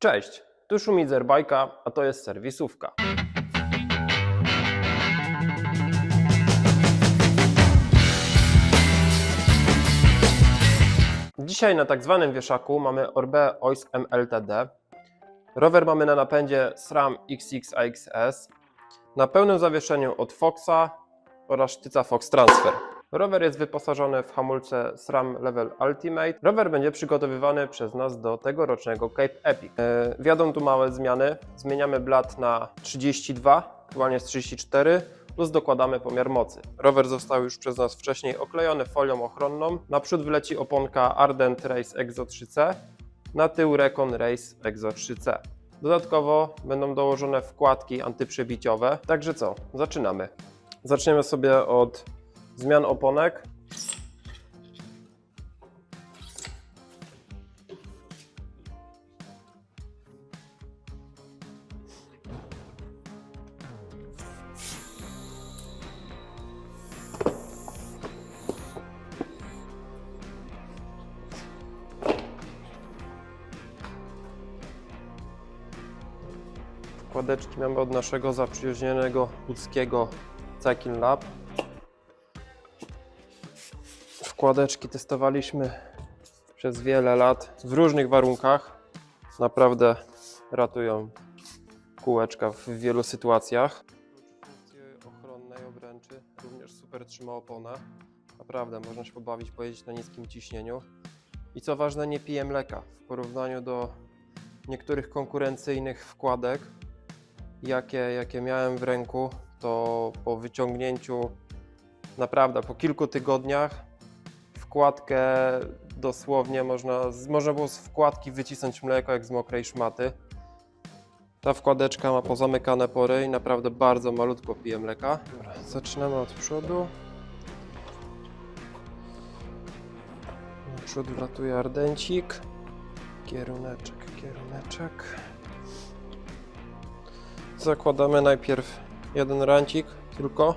Cześć, tu Szumidzer Bajka, a to jest serwisówka. Dzisiaj na tak zwanym wieszaku mamy Orbe OIS MLTD. Rower mamy na napędzie SRAM XX AXS. Na pełnym zawieszeniu od Foxa oraz sztyca Fox Transfer. Rower jest wyposażony w hamulce SRAM Level Ultimate. Rower będzie przygotowywany przez nas do tegorocznego Cape Epic. Wjadą tu małe zmiany. Zmieniamy blat na 32, aktualnie jest 34, plus dokładamy pomiar mocy. Rower został już przez nas wcześniej oklejony folią ochronną. Naprzód wleci oponka Ardent Race Exo 3C, na tył Recon Race Exo 3C. Dodatkowo będą dołożone wkładki antyprzebiciowe. Także co? Zaczynamy. Zaczniemy sobie od zmian oponek. Wkładeczki mamy od naszego zaprzyjaźnionego łódzkiego Cycling Lab. Wkładeczki testowaliśmy przez wiele lat w różnych warunkach. Naprawdę ratują kółeczka w wielu sytuacjach. Funkcje ochronnej obręczy również super trzyma oponę. Naprawdę można się pobawić, pojeździć na niskim ciśnieniu. I co ważne, nie pije mleka w porównaniu do niektórych konkurencyjnych wkładek, jakie, jakie miałem w ręku, to po wyciągnięciu naprawdę po kilku tygodniach wkładkę dosłownie można, można było z wkładki wycisnąć mleko jak z mokrej szmaty. Ta wkładeczka ma pozamykane pory i naprawdę bardzo malutko pije mleka. Zaczynamy od przodu. Naprzód wlatuje ardencik. Kierunek, kieruneczek. Zakładamy najpierw jeden rancik tylko.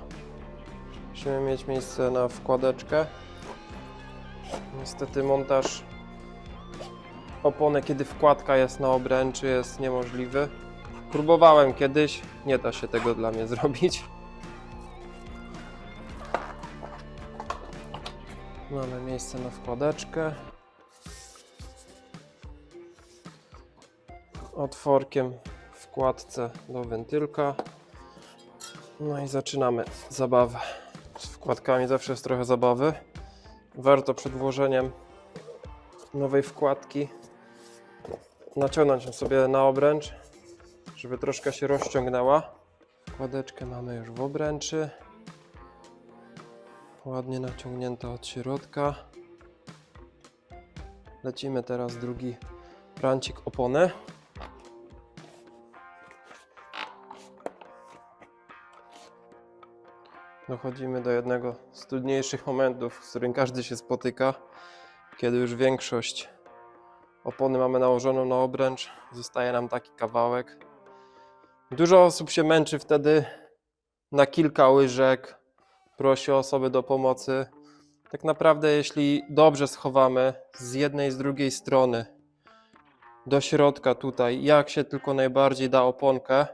Musimy mieć miejsce na wkładeczkę. Niestety montaż opony, kiedy wkładka jest na obręczy, jest niemożliwy. Próbowałem kiedyś, nie da się tego dla mnie zrobić. Mamy miejsce na wkładeczkę. Otworkiem wkładce do wentylka. No i zaczynamy zabawę. Z wkładkami zawsze jest trochę zabawy. Warto przed włożeniem nowej wkładki naciągnąć ją sobie na obręcz, żeby troszkę się rozciągnęła. Wkładeczkę mamy już w obręczy. Ładnie naciągnięta od środka. Lecimy teraz drugi rancik opony. Dochodzimy do jednego z trudniejszych momentów, z którym każdy się spotyka, kiedy już większość opony mamy nałożoną na obręcz, zostaje nam taki kawałek. Dużo osób się męczy wtedy na kilka łyżek, prosi osoby do pomocy. Tak naprawdę, jeśli dobrze schowamy z jednej i z drugiej strony do środka tutaj, jak się tylko najbardziej da oponkę,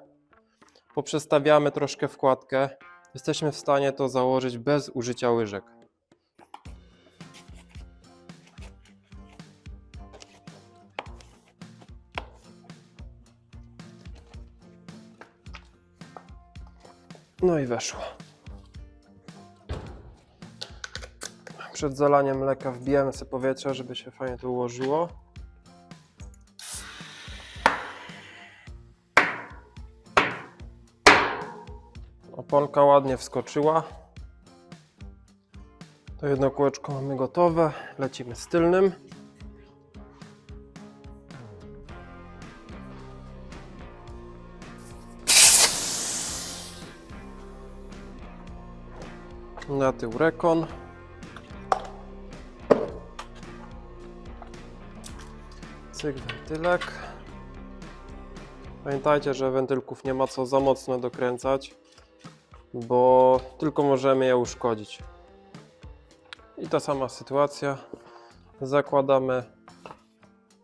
poprzestawiamy troszkę wkładkę, jesteśmy w stanie to założyć bez użycia łyżek. No i weszło. Przed zalaniem mleka wbijamy sobie powietrze, żeby się fajnie to ułożyło. Oponka ładnie wskoczyła. To jedno kółeczko mamy gotowe. Lecimy z tylnym. Na tył rekon. Cyk, wentylek. Pamiętajcie, że wentylków nie ma co za mocno dokręcać bo tylko możemy je uszkodzić. I ta sama sytuacja. Zakładamy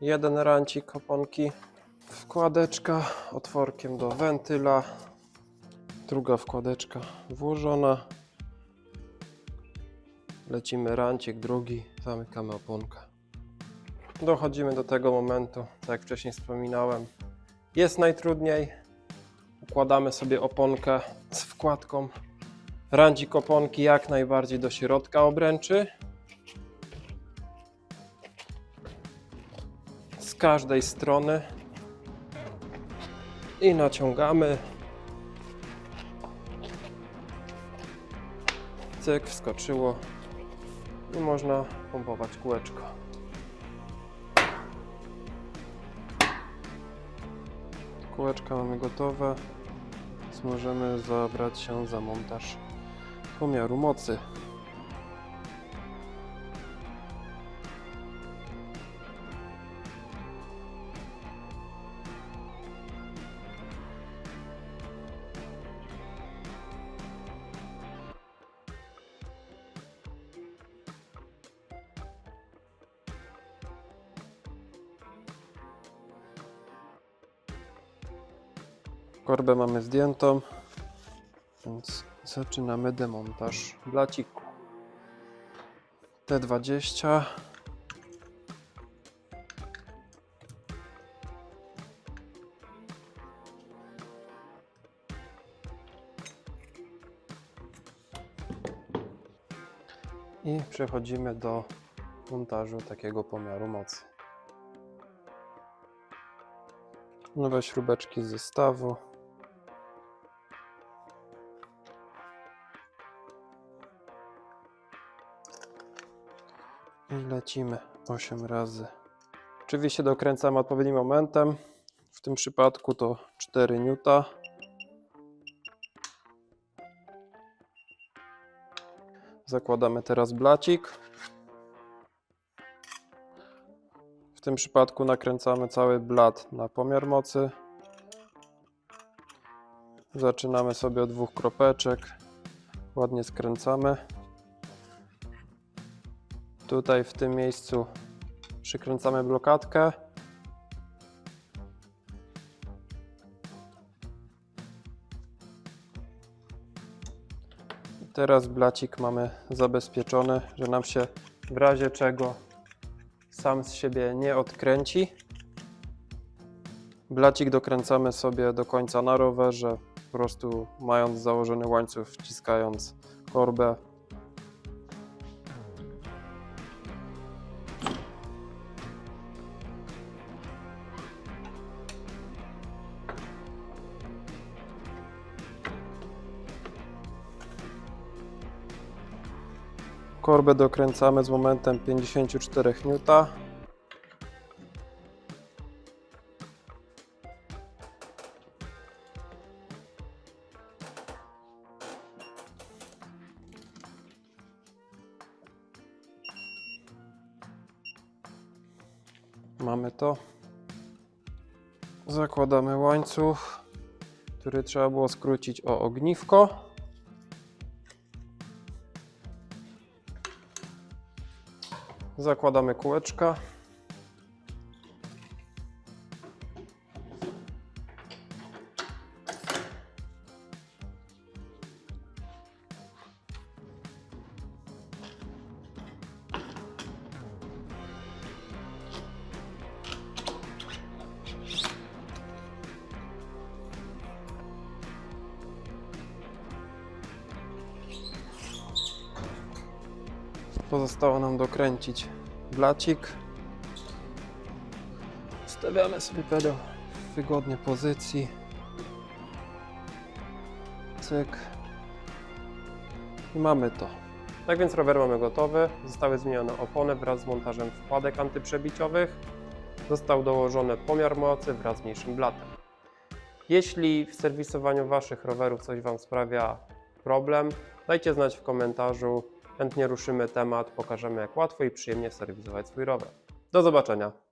jeden rancik oponki Wkładeczka otworkiem do wentyla. Druga wkładeczka włożona. Lecimy rancik drugi, zamykamy oponkę. Dochodzimy do tego momentu, tak jak wcześniej wspominałem. Jest najtrudniej. Układamy sobie oponkę z wkładką. Rancik oponki jak najbardziej do środka obręczy. Z każdej strony. I naciągamy. Cyk, wskoczyło. I można pompować kółeczko. Kółeczka mamy gotowe, więc możemy zabrać się za montaż pomiaru mocy. Korbę mamy zdjętą, więc zaczynamy demontaż blaciku. T20. I przechodzimy do montażu takiego pomiaru mocy. Nowe śrubeczki z zestawu. I lecimy 8 razy. Oczywiście dokręcamy odpowiednim momentem. W tym przypadku to 4 Newta. Zakładamy teraz blacik. W tym przypadku nakręcamy cały blat na pomiar mocy. Zaczynamy sobie od dwóch kropeczek. Ładnie skręcamy. Tutaj w tym miejscu przykręcamy blokadkę. Teraz blacik mamy zabezpieczony, że nam się w razie czego sam z siebie nie odkręci. Blacik dokręcamy sobie do końca na rowerze, po prostu mając założony łańcuch, wciskając korbę. Korbę dokręcamy z momentem 54 N. Mamy to. Zakładamy łańcuch, który trzeba było skrócić o ogniwko. Zakładamy kółeczka. Pozostało nam dokręcić blacik. Stawiamy sobie pedał w wygodnej pozycji. Cyk. I mamy to. Tak więc rower mamy gotowy. Zostały zmienione opony wraz z montażem wkładek antyprzebiciowych. Został dołożony pomiar mocy wraz z mniejszym blatem. Jeśli w serwisowaniu Waszych rowerów coś Wam sprawia problem, dajcie znać w komentarzu. Chętnie ruszymy temat, pokażemy jak łatwo i przyjemnie serwisować swój rower. Do zobaczenia.